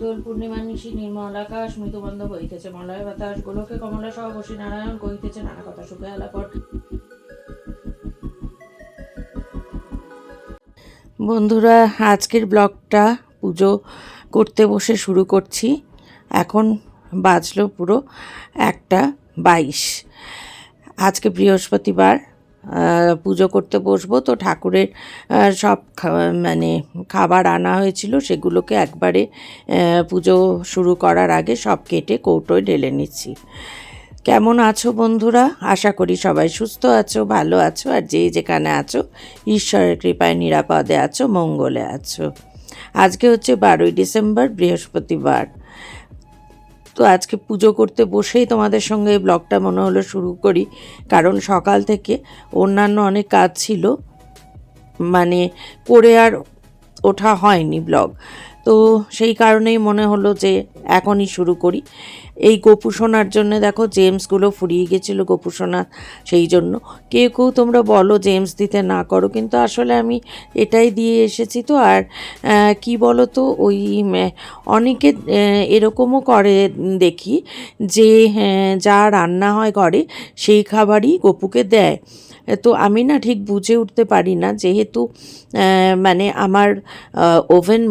দোল পূর্ণিমা নিশি নির্মল আকাশ মৃদুবন্ধ বইতেছে মলয় বাতাস, গোলকে কমলা সহ বসে নারায়ণ কহিতেছে নানা কথা সুখে আলাপট বন্ধুরা, আজকের ব্লগটা পুজো করতে বসে শুরু করছি। এখন বাজলো পুরো একটা বাইশ। আজকে বৃহস্পতিবার পুজো করতে বসবো। তো ঠাকুরের সব মানে খাবার আনা হয়েছিল, সেগুলোকে একবারে পুজো শুরু করার আগে সব কেটে কৌটোয় ঢেলে নিচ্ছি। কেমন আছো বন্ধুরা? আশা করি সবাই সুস্থ আছো, ভালো আছো, আর যে যেখানে আছো, ঈশ্বরের কৃপায় নিরাপদে আছো, মঙ্গলে আছো। আজকে হচ্ছে বারোই ডিসেম্বর, বৃহস্পতিবার। তো আজকে পুজো করতে বসেই তোমাদের সঙ্গে এই ব্লগটা মনে হলো শুরু করি। কারণ সকাল থেকে অন্যান্য অনেক কাজ ছিল। মানে করে আর ওঠা হয়নি ব্লগ। তো সেই কারণেই মনে হলো যে এখনই শুরু করি। এই গোপুসোনার জন্য দেখো জেমসগুলো ফুরিয়ে গেছিল গোপুসোনা সেই জন্য। কেউ কেউ তোমরা বলো জেমস দিতে না করো কিন্তু আসলে আমি এটাই দিয়ে এসেছি তো। আর কি বলো তো ওই অনেকে এরকমও করে দেখি যে হ্যাঁ, যা রান্না হয় ঘরে সেই খাবারই গপুকে দেয়। তো আমি না ঠিক বুঝে উঠতে পারি না যেহেতু মানে আমার ওভেন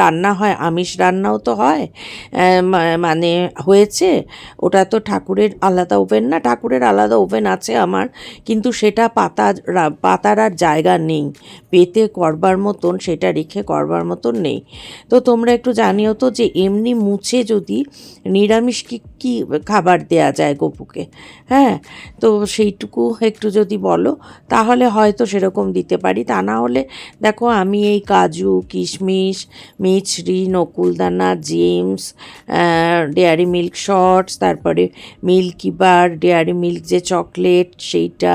রান্না হয়, আমিষ রান্নাও তো হয় মানে হয়েছে। ওটা তো ঠাকুরের আলাদা ওভেন না, ঠাকুরের আলাদা ওভেন আছে আমার, কিন্তু সেটা পাতা পাতার আর জায়গা নেই। পেতে করবার মতন, সেটা রেখে করবার মতন নেই। তো তোমরা একটু জানিও তো যে এমনি মুছে যদি নিরামিষ কি কি খাবার দেয়া যায় গপুকে? হ্যাঁ তো সেইটুকু একটু যদি বলো, তাহলে হয়তো সেরকম দিতে পারি। তা না হলে দেখো আমি এই কাজু, কিশমিশ মিছরি, নকুলদানা, জেমস ডেয়ারি মিল্ক শর্টস, তারপরে মিল্কি বার, ডেয়ারি মিল্ক যে চকলেট, সেইটা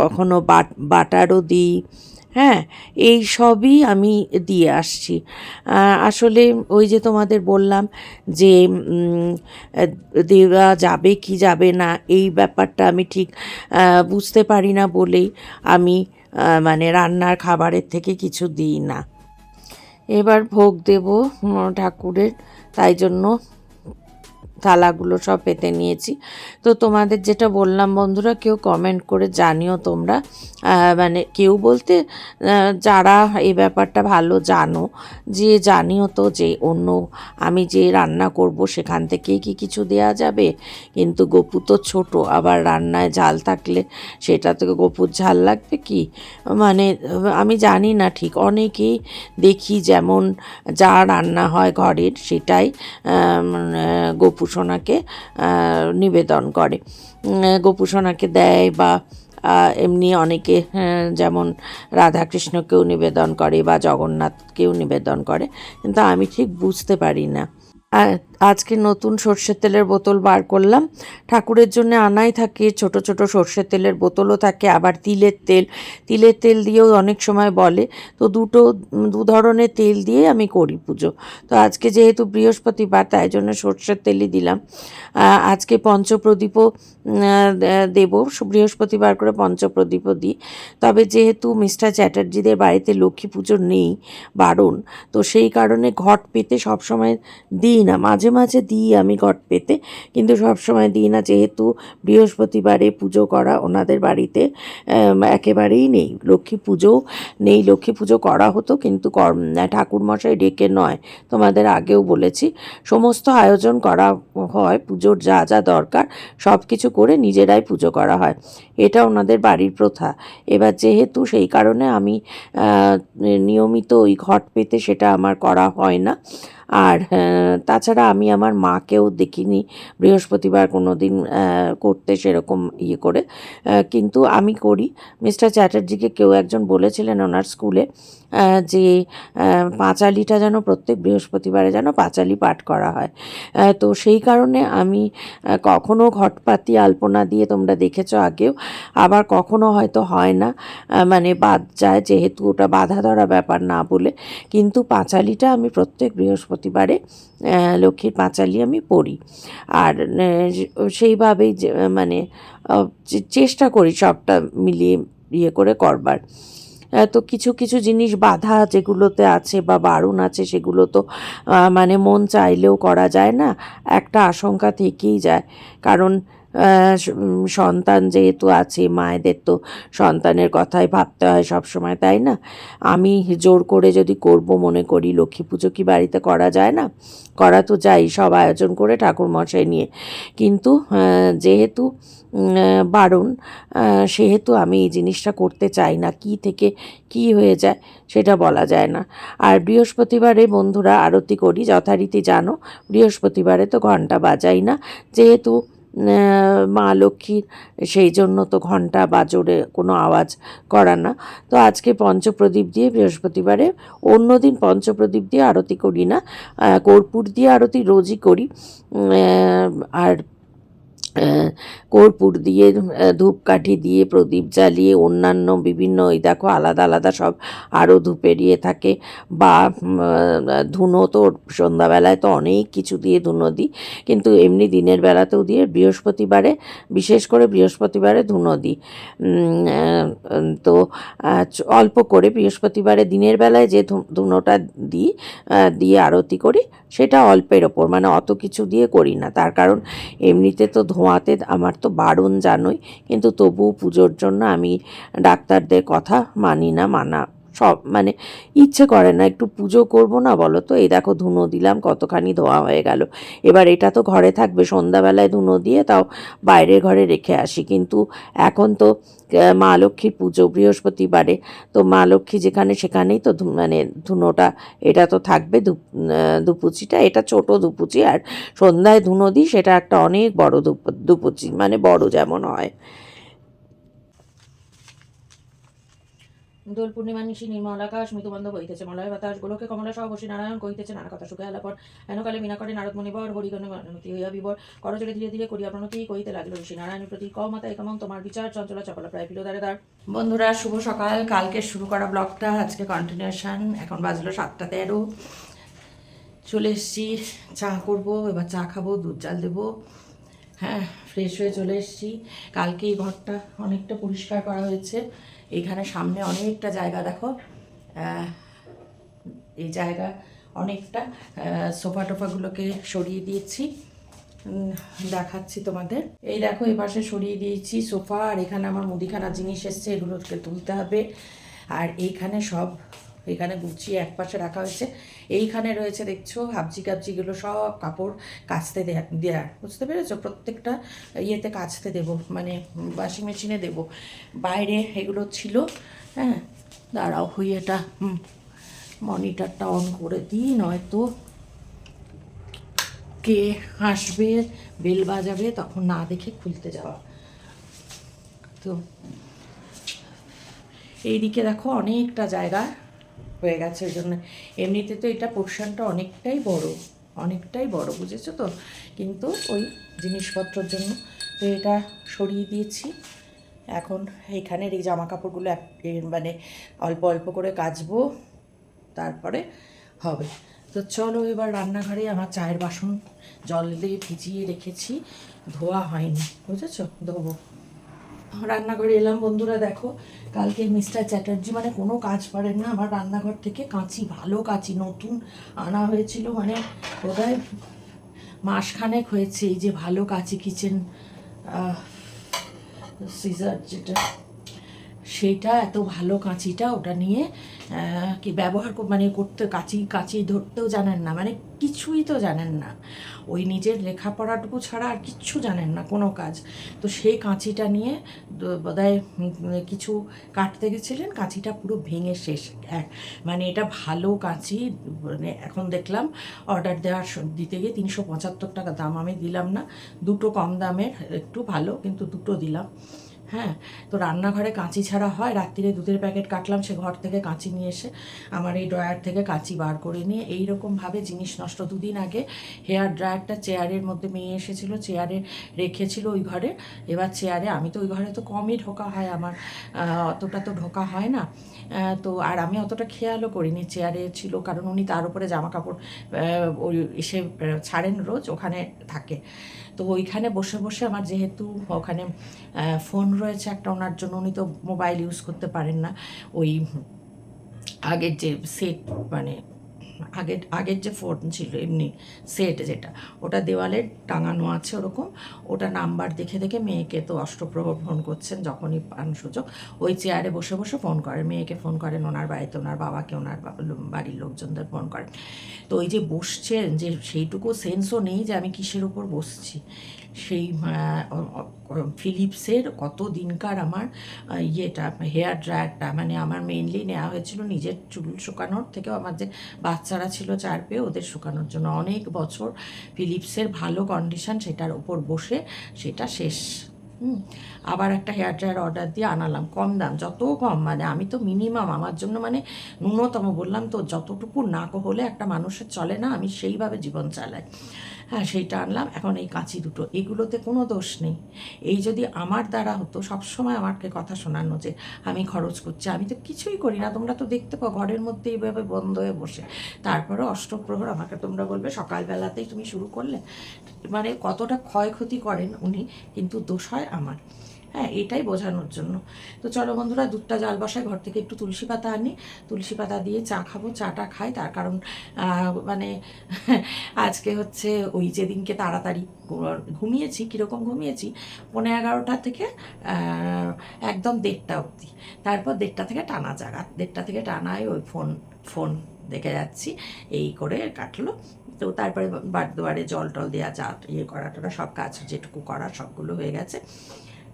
কখনো বাট, বাটারও দিই। হ্যাঁ এই সবই আমি দিয়ে আসছি। আসলে ওই যে তোমাদের বললাম যে দেওয়া যাবে কি যাবে না, এই ব্যাপারটা আমি ঠিক বুঝতে পারি না বলেই আমি মানে রান্নার খাবারের থেকে কিছু দিই না। এবার ভোগ দেব ঠাকুরের তাই জন্য থালাগুলো সব পেতে নিয়েছি। তো তোমাদের যেটা বললাম বন্ধুরা কেউ কমেন্ট করে জানিও তোমরা। মানে কেউ বলতে যারা এই ব্যাপারটা ভালো জানো যে জানিও তো যে অন্য আমি যে রান্না করব সেখান থেকেই কি কিছু দেয়া যাবে? কিন্তু গপু তো ছোটো আবার রান্নায় ঝাল থাকলে সেটা থেকে গপুর ঝাল লাগবে কি? মানে আমি জানি না ঠিক। অনেকেই দেখি যেমন যা রান্না হয় ঘরের সেটাই আহ, গপু সোনাকে আহ, নিবেদন করে। গোপুসোনাকে দেয় বা এমনি অনেকে যেমন রাধাকৃষ্ণকেও নিবেদন করে বা জগন্নাথকেও নিবেদন করে। কিন্তু আমি ঠিক বুঝতে পারি না। আজকে নতুন সর্ষের তেলের বোতল বার করলাম। ঠাকুরের জন্য আনাই থাকে, ছোট ছোট সর্ষের তেলের বোতলও থাকে, আবার তিলের তেল। তিলের তেল দিয়েও অনেক সময় বলে, তো দুটো, দু ধরনের তেল দিয়ে আমি করি পুজো। তো আজকে যেহেতু বৃহস্পতিবার, তাই জন্য সর্ষের তেলই দিলাম। আজকে পঞ্চপ্রদীপও দেব, বৃহস্পতিবার করে পঞ্চপ্রদীপও দিই। তবে যেহেতু মিস্টার চ্যাটার্জিদের বাড়িতে লক্ষ্মী পুজো নেই, বারণ, তো সেই কারণে ঘট পেতে সবসময় দিই না, মাঝে মাঝে দিই আমি ঘট পেতে, কিন্তু সবসময় দিই না। যেহেতু বৃহস্পতিবারে পুজো করা ওনাদের বাড়িতে একেবারেই নেই। লক্ষ্মী পুজোও নেই, লক্ষ্মী পুজো করা হতো, কিন্তু ঠাকুরমশাই ডেকে নয়, তোমাদের আগেও বলেছি। সমস্ত আয়োজন করা হয়, পুজোর যা যা দরকার, সব কিছু করে নিজেরাই পুজো করা হয়। এটা ওনাদের বাড়ির প্রথা। এবার যেহেতু সেই কারণে আমি নিয়মিত ওই ঘট পেতে সেটা আমার করা হয় না। আর তাছাড়া আমি আমার মাকেও দেখিনি বৃহস্পতিবার কোনো দিন করতে সেরকম ইয়ে করে। কিন্তু আমি করি। মিস্টার চ্যাটার্জিকে কেউ একজন বলেছিলেন ওনার স্কুলে যে পাঁচালিটা যেন প্রত্যেক বৃহস্পতিবারে যেন পাঁচালি পাঠ করা হয়। তো সেই কারণে আমি কখনো ঘটপাতি, আলপনা দিয়ে তোমরা দেখেছ আগেও, আবার কখনো হয়তো হয় না। মানে বাদ যায়, যেহেতু ওটা বাধা ধরা ব্যাপার না বলে। কিন্তু পাঁচালিটা আমি প্রত্যেক বৃহস্পতিবারে লক্ষ্মীর পাঁচালি আমি পড়ি। আর সেইভাবেই মানে চেষ্টা করি সবটা মিলিয়ে ইয়ে করে করবার। তো কিছু কিছু জিনিস বাধা যেগুলোতে আছে বা বারণ আছে সেগুলো তো মানে মন চাইলেও করা যায় না। একটা আশঙ্কা থেকেই যায়। কারণ সন্তান যেহেতু আছে, মায়েদের তো সন্তানের কথাই ভাবতে হয় সব সময় তাই না? আমি জোর করে যদি করব মনে করি, লক্ষ্মী পুজো কি বাড়িতে করা যায় না? করা তো যাই সব আয়োজন করে ঠাকুর মশাই নিয়ে। কিন্তু যেহেতু বারণ সেহেতু আমি এই জিনিসটা করতে চাই না। কি থেকে কি হয়ে যায় সেটা বলা যায় না। আর বৃহস্পতিবারে বন্ধুরা, আরতি করি, যথারীতি জানো, বৃহস্পতিবারে তো ঘণ্টা বাজাই না। যেহেতু মা লক্ষ্মীর, সেই জন্য তো ঘণ্টা বাজরে কোনো আওয়াজ করা না। তো আজকে পঞ্চপ্রদীপ দিয়ে বৃহস্পতিবারে অন্য দিন পঞ্চপ্রদীপ দিয়ে আরতি করি না। কর্পূর দিয়ে আরতি রোজই করি। আর কর্পূর দিয়ে ধূপকাঠি দিয়ে, প্রদীপ জ্বালিয়ে, অন্যান্য বিভিন্ন ওই দেখো আলাদা আলাদা সব আরও ধূপের ইয়ে থাকে। বা ধুনো তো সন্ধ্যাবেলায় তো অনেক কিছু দিয়ে ধুনো দিই। কিন্তু এমনি দিনের বেলাতেও দিয়ে বৃহস্পতিবারে, বিশেষ করে বৃহস্পতিবারে ধুনো দিই। তো অল্প করে বৃহস্পতিবারে দিনের বেলায় যে ধুনোটা দিই দিয়ে আরতি করি, সেটা অল্পের ওপর। মানে অত কিছু দিয়ে করি না। তার কারণ এমনিতে তো ধোঁয়াতে আমার তো বারণ জানোই, কিন্তু তবুও পুজোর জন্য আমি ডাক্তারদের কথা মানি না, মানা। সব মানে ইচ্ছে করে না, একটু পুজো করব না বলো তো? এই দেখো ধুনো দিলাম, কতখানি ধোয়া হয়ে গেল। এবার এটা তো ঘরে থাকবে, সন্ধ্যাবেলায় ধুনো দিয়ে তাও বাইরের ঘরে রেখে আসি। কিন্তু এখন তো মা লক্ষ্মীর পুজো, বৃহস্পতিবারে তো মা লক্ষ্মী যেখানে সেখানেই তো মানে ধুনোটা, এটা তো থাকবে দুপুচিটা এটা ছোট দুপুচি আর সন্ধ্যায় ধুনো দিই, সেটা একটা অনেক বড় দুপ দুপুচি মানে বড় যেমন হয়। দোল পূর্ণিমা নিশি, নির্মল আকাশ মৃদুবন্ধ বইতেছে মলয় বাতাস গোলকে কমলা সহ বসে নারায়ণ কহিতেছে, নানা কথা সুখে আলাপন হেনকালে মিনা করে নারদ মণিবর হরিগণ মানতি হইয়া বিবর। করজলে ধীরে ধীরে করিয়া প্রণতি কহিতে লাগল ঋষি নারায়ণের প্রতি। ক মাতা একমন, তোমার বিচার, চঞ্চলা চপলা প্রায় দাঁড়ে দাঁড় বন্ধুরা, শুভ সকাল। কালকে শুরু করা ব্লগটা আজকে কন্টিনিউশন এখন বাজলো সাতটা তেরো। চলে এসেছি, চা করব, এবার চা খাব, দুধ জাল দেবো। হ্যাঁ ফ্রেশ হয়ে চলে এসেছি। কালকে এই ঘরটা অনেকটা পরিষ্কার করা হয়েছে। এইখানে সামনে অনেকটা জায়গা, দেখো। এই জায়গা অনেকটা সোফা টোফাগুলোকে সরিয়ে দিয়েছি। দেখাচ্ছি তোমাদের। এই দেখো, এই পাশে সরিয়ে দিয়েছি সোফা, আর এখানে আমার মুদিখানা জিনিস এসছে, এগুলোকে তুলতে হবে। আর এইখানে সব এখানে গুছিয়ে এক পাশে রাখা হয়েছে। এইখানে রয়েছে, দেখছ, হাবজি কাবজিগুলো সব কাপড় কাচতে দেয়া বুঝতে পেরেছ? প্রত্যেকটা ইয়েতে কাচতে দেব মানে ওয়াশিং মেশিনে দেব। বাইরে এগুলো ছিল হ্যাঁ? দাঁড়াও হুম মনিটরটা অন করে দিই, নয়তো কে আসবে বেল বাজাবে, তখন না দেখে খুলতে যাওয়া। তো এইদিকে দেখো, অনেকটা জায়গা। হয়ে গেছে ওই জন্য। এমনিতে তো এটা পোর্শনটা অনেকটাই বড় অনেকটাই বড়, বুঝেছ তো? কিন্তু ওই জিনিসপত্রের জন্য তো এটা সরিয়ে দিয়েছি। এখন এইখানের এই জামা কাপড়গুলো মানে অল্প অল্প করে কাচবো, তারপরে হবে। তো চলো এবার রান্নাঘরে আমার চায়ের বাসন জল দিয়ে ভিজিয়ে রেখেছি, ধোয়া হয়নি, বুঝেছ? ধোবো। রান্নাঘরে এলাম, বন্ধুরা দেখো, কালকে মিস্টার চ্যাটার্জি মানে কোনো কাজ পারেন না, আমার রান্নাঘর থেকে কাঁচি, ভালো কাঁচি, নতুন আনা হয়েছিল মানে বোধহয় মাসখানেক হয়েছে, এই যে ভালো কাঁচি কিচেন সিজার যেটা। সেইটা এত ভালো কাঁচিটা ওটা নিয়ে কি ব্যবহার মানে করতে, কাঁচি কাঁচি ধরতেও জানেন না মানে কিছুই তো জানেন না। ওই নিজের লেখাপড়াটুকু ছাড়া আর কিচ্ছু জানেন না, কোনো কাজ। তো সেই কাঁচিটা নিয়ে বোধহয় কিছু কাটতে গেছিলেন, কাঁচিটা পুরো ভেঙে শেষ মানে এটা ভালো কাঁচি মানে এখন দেখলাম অর্ডার দেওয়ার দিতে গিয়ে তিনশো পঁচাত্তর টাকা দাম আমি দিলাম না, দুটো কম দামের, একটু ভালো, কিন্তু দুটো দিলাম। হ্যাঁ? তো রান্নাঘরে কাঁচি ছাড়া হয়। রাত্রিরে দুধের প্যাকেট কাটলাম, সে ঘর থেকে কাঁচি নিয়ে এসে আমার এই ড্রয়ার থেকে কাঁচি বার করে নিয়ে এই রকমভাবে জিনিস নষ্ট দুদিন আগে হেয়ার ড্রায়ারটা চেয়ারের মধ্যে মেয়ে এসেছিল, চেয়ারে রেখেছিল ওই ঘরে। এবার চেয়ারে, আমি তো ওই ঘরে তো কমই ঢোকা হয় আমার অতটা তো ঢোকা হয় না। তো আর আমি অতটা খেয়ালও করিনি চেয়ারে ছিল, কারণ উনি তার উপরে জামা কাপড় ওই এসে ছাড়েন রোজ, ওখানে থাকে। তো ওইখানে বসে বসে আমার যেহেতু ওখানে ফোন রয়েছে একটা ওনার জন্য, উনি তো মোবাইল ইউজ করতে পারেন না। ওই আগের যে সেট মানে আগের আগের যে ফোন ছিল, এমনি সেট যেটা, ওটা দেওয়ালে টাঙানো আছে ওরকম, ওটা নাম্বার দেখে দেখে মেয়েকে তো অষ্টপ্রহর ফোন করছেন, যখনই পান সুযোগ, ওই চেয়ারে বসে বসে ফোন করেন, মেয়েকে ফোন করেন, ওনার বাড়িতে ওনার বাবাকে, ওনার বাড়ির লোকজনদের ফোন করেন। তো ওই যে বসছেন, যে সেইটুকু সেন্সও নেই যে আমি কিসের উপর বসছি। সেই ফিলিপসের কত দিনকার আমার ইয়েটা, হেয়ার ড্রায়ারটা মানে আমার মেইনলি নেওয়া হয়েছিল নিজের চুল শুকানোর থেকেও আমার যে বাচ্চারা ছিল চার পেয়ে ওদের শুকানোর জন্য অনেক বছর ফিলিপসের ভালো কন্ডিশন সেটার ওপর বসে সেটা শেষ। আবার একটা হেয়ার ড্রায়ার অর্ডার দিয়ে আনালাম, কম দাম, যত কম মানে আমি তো মিনিমাম আমার জন্য মানে ন্যূনতম বললাম তো, যতটুকু না হলে একটা মানুষের চলে না, আমি সেইভাবে জীবন চালাই। হ্যাঁ সেইটা আনলাম। এখন এই কাঁচি দুটো, এগুলোতে কোনো দোষ নেই। এই যদি আমার দ্বারা হতো, সবসময় আমাকে কথা শোনানো যে, আমি খরচ করছি, আমি তো কিছুই করি না। তোমরা তো দেখতে পাও, ঘরের মধ্যে এইভাবে বন্ধ হয়ে বসে। তারপরে অষ্টপ্রহর, আমাকে তোমরা বলবে, সকালবেলাতেই তুমি শুরু করলে। মানে কতটা ক্ষয়ক্ষতি করেন উনি, কিন্তু দোষ হয় আমার। হ্যাঁ এটাই বোঝানোর জন্য। তো চলো বন্ধুরা, দুধটা জাল বসায়, ঘর থেকে একটু তুলসী পাতা আনি। তুলসী পাতা দিয়ে চা খাব, চাটা খাই। তার কারণ মানে আজকে হচ্ছে ওই যেদিনকে তাড়াতাড়ি ঘুমিয়েছি, কীরকম ঘুমিয়েছি পনেরো এগারোটা থেকে একদম দেড়টা অবধি। তারপর দেড়টা থেকে টানা জাগা। দেড়টা থেকে টানায় ওই ফোন ফোন দেখে যাচ্ছি। এই করে কাটলো। তো তারপরে বার দুয়ারে জল টল দেওয়া, চা ইয়ে করা টরা সব কাজ যেটুকু করা সবগুলো হয়ে গেছে।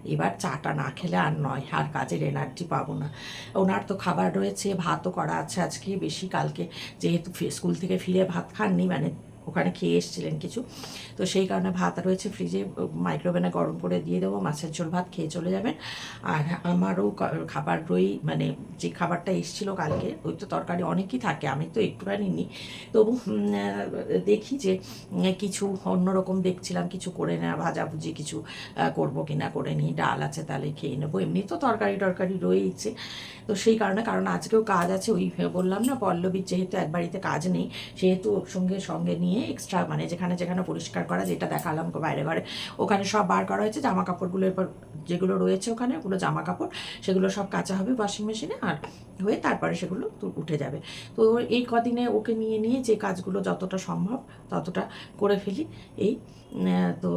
এবার চাটা না খেলে আর নয়, আর কাজের এনার্জি পাবো না। ওনার তো খাবার রয়েছে, ভাতও করা আছে আজকে, বেশি কালকে, যেহেতু স্কুল থেকে ফিরে ভাত খাননি মানে ওখানে খেয়ে এসেছিলেন কিছু। তো সেই কারণে ভাত রয়েছে ফ্রিজে মাইক্রোওভেনে গরম করে দিয়ে দেবো মাছের ঝোল ভাত খেয়ে চলে যাবেন। আর আমারও খাবার রই মানে যে খাবারটা এসেছিল কালকে ওই তো তরকারি অনেকই থাকে আমি তো একটুখানি নিই তবু দেখি যে কিছু অন্যরকম দেখছিলাম কিছু করে নেওয়া ভাজাভুজি কিছু আহ, কি না করে নিই ডাল আছে তাহলে খেয়ে নেব এমনি তো তরকারি টরকারি রয়েইছে তো সেই কারণে কারণ আজকেও কাজ আছে ওই বললাম না পল্লবীর যেহেতু এক বাড়িতে কাজ নেই সেহেতু ওর সঙ্গে সঙ্গে নিয়ে এক্সট্রা মানে যেখানে যেখানে পরিষ্কার করা, যেটা দেখালাম বাইরে ঘরে। ওখানে সব বার করা হয়েছে জামা কাপড়গুলো এরপর যেগুলো রয়েছে ওখানে, ওগুলো জামা কাপড় সেগুলো সব কাচা হবে ওয়াশিং মেশিনে আর হয়ে তারপরে সেগুলো উঠে যাবে। তো এই কদিনে ওকে নিয়ে নিয়ে যে কাজগুলো যতটা সম্ভব, ততটা করে ফেলি। এই তো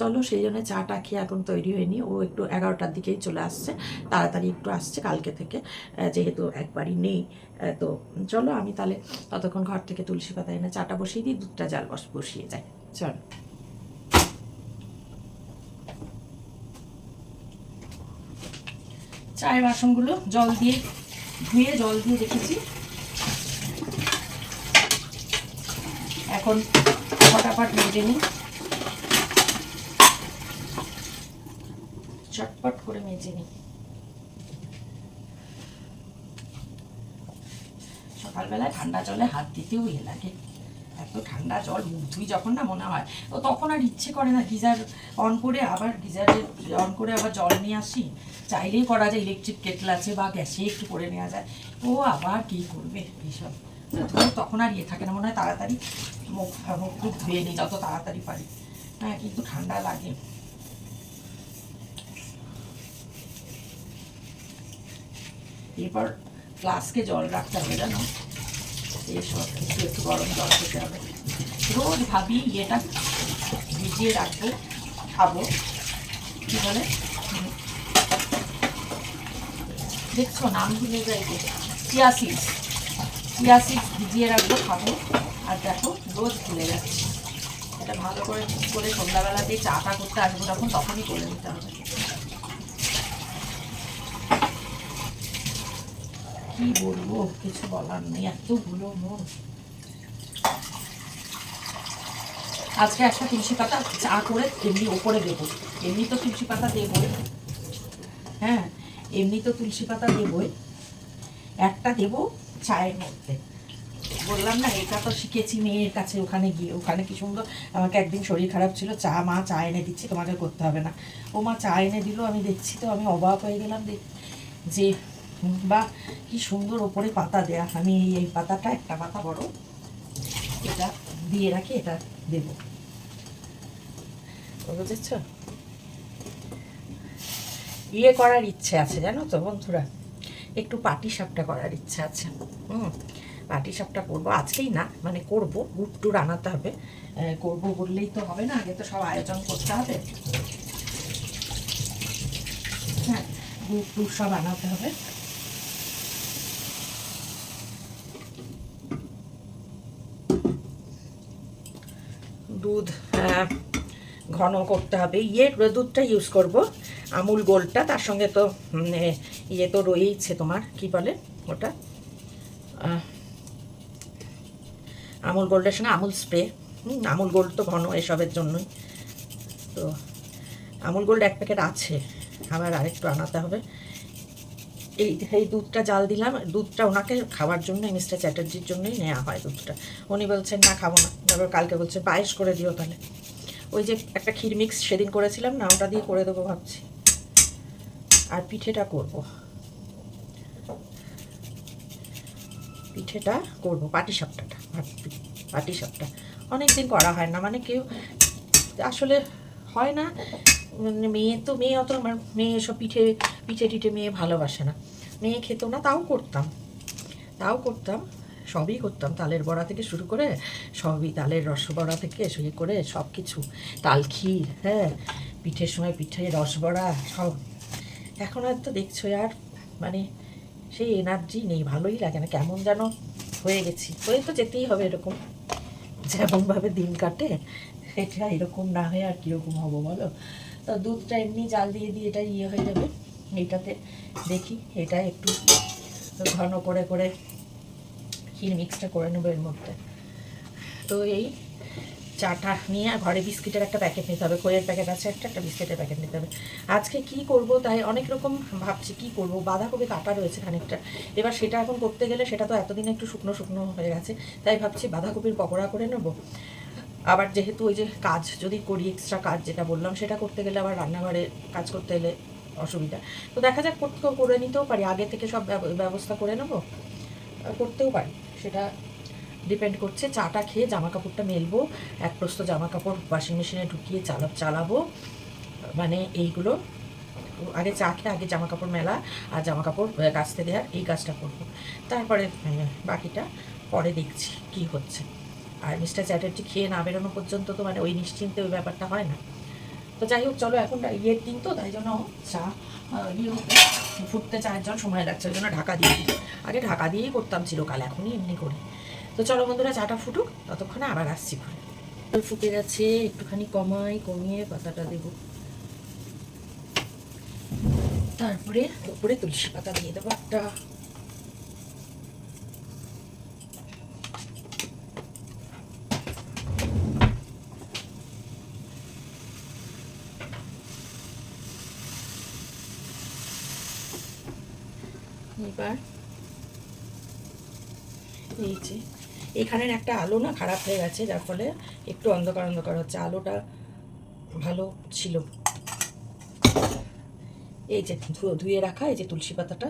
চলো সেই জন্য চাটা খেয়ে এখন তৈরি হয়নি ও একটু এগারোটার দিকেই চলে আসছে, তাড়াতাড়ি একটু আসছে কালকে থেকে। যেহেতু একবারই নেই তো চলো আমি তাহলে ততক্ষণ ঘর থেকে তুলসী পাতা এনে চাটা বসিয়ে দিই, দুধটা জাল বস বসিয়ে যাই। চলো। চায়ের বাসনগুলো জল দিয়ে ধুয়ে, জল দিয়ে রেখেছি। এখন ফটাফট মেজে নিই। চটপট করে মেজে নিই। সকালবেলায় ঠান্ডা জলে হাত দিতেও ইয়ে লাগে। এত ঠান্ডা জল মুখ ধুই যখন না মনে হয়, তো তখন আর ইচ্ছে করে না গিজার অন করে আবার গিজারে অন করে আবার জল নিয়ে আসি। চাইলেই করা যায়, ইলেকট্রিক কেটল আছে বা গ্যাসে একটু করে নেওয়া যায়। ও আবার কী করবে এইসব? তখন আর ইয়ে থাকে না, মনে হয় তাড়াতাড়ি মুখ মুখ টুখ ধুয়ে নিই, যত তাড়াতাড়ি পারি। হ্যাঁ কিন্তু ঠান্ডা লাগে। এরপর ফ্লাস্কে জল রাখতে হবে, জানো? এইসব একটু একটু গরম জল খেতে হবে। রোজ ভাবি ইয়েটা ভিজিয়ে রাখব, খাব। কী বলে? দেখছ, নাম ভুলে যাই চিয়া সিডস। চিয়া সিডস ভিজিয়ে রাখব, খাব। আর দেখো, রোজ ভুলে যাচ্ছি। এটা ভালো করে করে সন্ধ্যাবেলাতেই চাটা করতে আসব, তখন তখনই করে নিতে হবে। কি বলব? কিছু বলার নেই এতগুলো মন আজকে একটা তুলসী পাতা চা করে এমনি ওপরে দেবো। এমনি তো তুলসী পাতা দেবোই। হ্যাঁ এমনি তো তুলসী পাতা দেবোই। একটা দেবো চায়ের মধ্যে। বললাম না, এটা তো শিখেছি মেয়ের কাছে ওখানে গিয়ে। ওখানে কি সুন্দর, আমাকে একদিন শরীর খারাপ ছিল, চা মা চা এনে দিচ্ছি, তোমাকে করতে হবে না। ও মা চা এনে দিল, আমি দেখছি তো, আমি অবাক হয়ে গেলাম যে বা কি সুন্দর ওপরে পাতা দেয়া। আমি এই পাতাটা, একটা পাতা বড়, এটা দিয়ে রাখি, এটা দেবো। বুঝেছ? ইয়ে করার ইচ্ছে আছে, জানো তো বন্ধুরা? একটু পাটি সাপটা করার ইচ্ছে আছে। হুম পাটি সাপটা করব। আজকেই না মানে করব গুড় টুর আনাতে হবে। করব বললেই তো হবে না, আগে তো সব আয়োজন করতে হবে। হ্যাঁ গুড় টুর সব আনাতে হবে। দুধ আহ, ঘন করতে হবে। ইয়ে দুধটা ইউজ করব। আমুল গোলটা তার সঙ্গে তো ইয়ে তো রয়েইছে তোমার কি বলে ওটা? আমুল গোল্ডের সঙ্গে আমুল স্প্রে আমুল গোল্ড তো ঘন এসবের জন্যই। তো আমুল গোল্ড এক প্যাকেট আছে আবার আরেকটু আনাতে হবে। এই এই দুধটা জাল দিলাম দুধটা ওনাকে খাওয়ার জন্য মিস্টার চ্যাটার্জির জন্যই নেওয়া হয় দুধটা। উনি বলছেন না খাব না। তারপর কালকে বলছে পায়েস করে দিও তাহলে। ওই যে একটা ক্ষীর মিক্স সেদিন করেছিলাম না, ওটা দিয়ে করে দেবো ভাবছি। আর পিঠেটা করব। পিঠেটা করব পাটি সাপটাটা পাটি সাপটা অনেক দিন করা হয় না মানে কেউ আসলে হয় না মানে মেয়ে তো মেয়ে অত আমার মেয়ে এসব পিঠে পিঠে টিঠে মেয়ে ভালোবাসে না। মেয়ে খেত না, তাও করতাম তাও করতাম। সবই করতাম। তালের বড়া থেকে শুরু করে সবই তালের রসবড়া থেকে শুরু করে সব কিছু তাল ক্ষীর হ্যাঁ পিঠের সময় পিঠে রসবড়া, সব। এখন আর তো দেখছ আর মানে সেই এনার্জি নেই, ভালোই লাগে না। কেমন যেন হয়ে গেছি। হয়ে তো যেতেই হবে এরকম। যেমনভাবে দিন কাটে এটা এরকম না হয়ে আর কীরকম হব বলো? তো দুধটা এমনি জাল দিয়ে দিয়ে এটা ইয়ে হয়ে যাবে। এইটাতে দেখি, এটা একটু ঘন করে করে ক্ষীর মিক্সটা করে নেব এর মধ্যে। তো এই চাটা নিয়ে আর ঘরে বিস্কিটের একটা প্যাকেট নিতে হবে খইয়ের প্যাকেট আছে, একটা একটা বিস্কিটের প্যাকেট নিতে হবে। আজকে কি করব তাই অনেক রকম ভাবছি কি করব, বাঁধাকপি কাটা রয়েছে খানিকটা। এবার সেটা এখন করতে গেলে সেটা তো এতদিন একটু শুকনো শুকনো হয়ে গেছে, তাই ভাবছি বাঁধাকপির পকোড়া করে নেব। আবার যেহেতু ওই যে কাজ, যদি করি এক্সট্রা কাজ যেটা বললাম, সেটা করতে গেলে আবার রান্নাঘরে কাজ করতে গেলে অসুবিধা। তো দেখা যাক করতে করে নিতেও পারি, আগে থেকে সব ব্যব- ব্যবস্থা করে নেব। করতেও পারি। সেটা ডিপেন্ড করছে। চাটা খেয়ে জামা কাপড়টা মেলবো, এক প্রস্ত জামা কাপড় ওয়াশিং মেশিনে ঢুকিয়ে চালা চালাবো। মানে এইগুলো। আগে চা খেয়ে আগে জামা কাপড় মেলা আর জামা কাপড় কাচতে দেওয়ার এই কাজটা করব। তারপরে বাকিটা পরে দেখছি কি হচ্ছে। আর মিস্টার চ্যাটার্জি খেয়ে না বেরোনো পর্যন্ত তো মানে ওই নিশ্চিন্তে ওই ব্যাপারটা হয় না। তো যাই হোক, চলো এখন ইয়ের দিন তো, তাই জন্য চা ইয়ে ফুটতে চায়ের জন্য সময় লাগছে, ওই জন্য ঢাকা দিয়ে দিই আগে ঢাকা দিয়েই করতাম চিরকাল, এখনই এমনি করি। তো চলো বন্ধুরা, চাটা ফুটুক, ততক্ষণে আবার আসছি ঘুরে। ফুটে গেছে, একটুখানি কমাই, কমিয়ে পাতাটা দেবো। তারপরে উপরে তুলসী পাতা দিয়ে দেবো একটা। এবার এই যে এখানের একটা আলো না খারাপ হয়ে গেছে, যার ফলে একটু অন্ধকার অন্ধকার হচ্ছে। আলোটা ভালো ছিল। এই যে ধুয়ে রাখা, এই যে তুলসী পাতাটা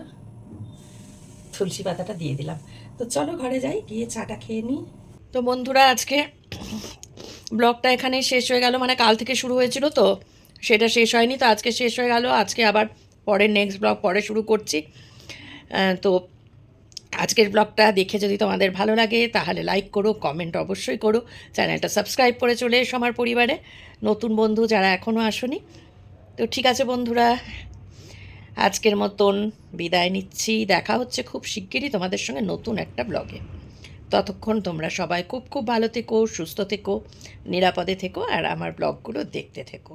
তুলসী পাতাটা দিয়ে দিলাম। তো চলো ঘরে যাই, গিয়ে চাটা খেয়ে নিই। তো বন্ধুরা, আজকে ব্লগটা এখানে শেষ হয়ে গেল। মানে কাল থেকে শুরু হয়েছিল তো, সেটা শেষ হয়নি, তো আজকে শেষ হয়ে গেল। আজকে আবার পরে নেক্সট ব্লগ পরে শুরু করছি। তো আজকের ব্লগটা দেখে যদি তোমাদের ভালো লাগে, তাহলে লাইক করো কমেন্ট অবশ্যই করো। চ্যানেলটা সাবস্ক্রাইব করে চলে এসো আমার পরিবারে। নতুন বন্ধু যারা এখনও আসনি। তো ঠিক আছে বন্ধুরা, আজকের মতন বিদায় নিচ্ছি। দেখা হচ্ছে খুব শিগগিরই তোমাদের সঙ্গে নতুন একটা ব্লগে। ততক্ষণ তোমরা সবাই খুব খুব ভালো থেকো, সুস্থ থেকো, নিরাপদে থেকো, আর আমার ব্লগগুলো দেখতে থেকো।